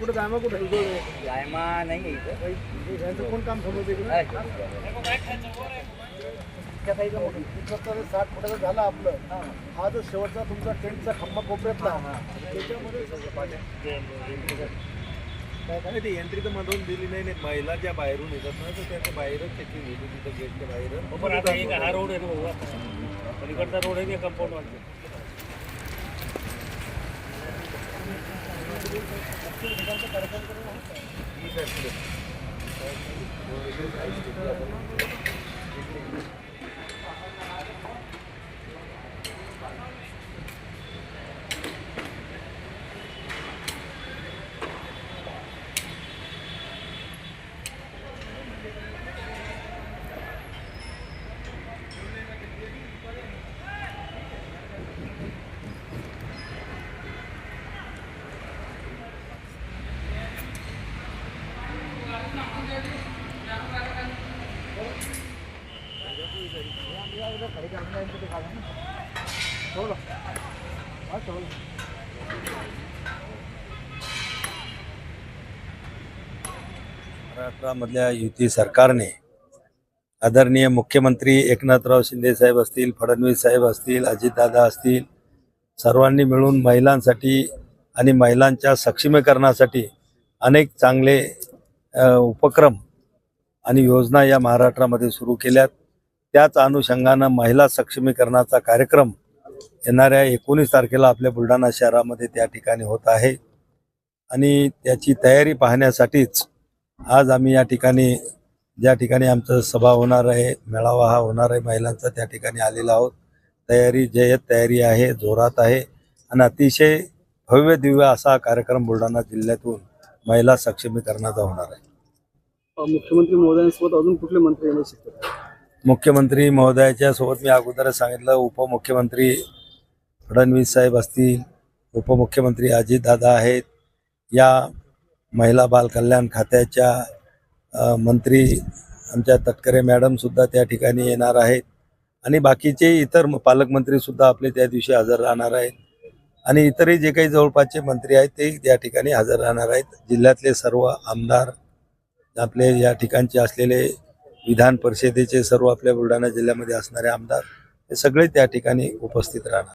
कुठं जायमा कुठं? जायमा नाही कोण काम समजते साठ फुटाचा झाला आपलं. हा. जो शेवटचा तुमचा टेंटचा खंबा कोपऱ्यातला त्याच्यामध्ये नाही ते यंत्रिक मधून दिली नाही नाही महिला ज्या बाहेरून येतात ना तर त्याच्या बाहेरच चेकिंग होती तिथं गेटच्या बाहेर. पण आता एक हा रोड आहे ना भाऊ आता. पलीकडचा रोड आहे ना कंपाऊंड वाटते महाराष्ट्रामधल्या युती सरकारने आदरणीय मुख्यमंत्री एकनाथराव शिंदे साहेब असतील फडणवीस साहेब असतील अजितदादा असतील सर्वांनी मिळून महिलांसाठी आणि महिलांच्या सक्षमीकरणासाठी अनेक चांगले उपक्रम आणि योजना या महाराष्ट्रामध्ये सुरू केल्यात. त्याच अनुषंगानं महिला सक्षमीकरणाचा कार्यक्रम येणाऱ्या एकोणीस तारखेला आपल्या बुलढाणा शहरामध्ये त्या ठिकाणी होत आहे. आणि त्याची तयारी पाहण्यासाठीच आज आम्ही या ठिकाणी ज्या ठिकाणी आमचं सभा होणार आहे मेळावा हा होणार आहे महिलांचा त्या ठिकाणी आलेला आहोत. तयारी जयत तयारी आहे जोरात आहे. आणि अतिशय भव्य दिव्य असा कार्यक्रम बुलढाणा जिल्ह्यातून महिला सक्षमीकरणाचा होणार आहे. मुख्यमंत्री महोदयांसोबत अजून कुठले मंत्री येऊ शकतात मुख्यमंत्री महोदयाच्या सोबत मी अगोदरच सांगितलं उपमुख्यमंत्री फडणवीस साहेब असतील उपमुख्यमंत्री अजितदादा आहेत या महिला बाल कल्याण खात्याच्या मंत्री आमच्या तटकरे मॅडमसुद्धा त्या ठिकाणी येणार आहेत. आणि बाकीचे इतर पालकमंत्रीसुद्धा आपले त्या दिवशी हजर राहणार आहेत. आणि इतरही जे काही जवळपासचे मंत्री आहेत ते या ठिकाणी हजर राहणार आहेत. जिल्ह्यातले सर्व आमदार आपले या ठिकाणचे असलेले विधान परिषदेचे सर्व आपल्या बुलढाणा जिल्ह्यामध्ये असणारे आमदार हे सगळे त्या ठिकाणी उपस्थित राहणार.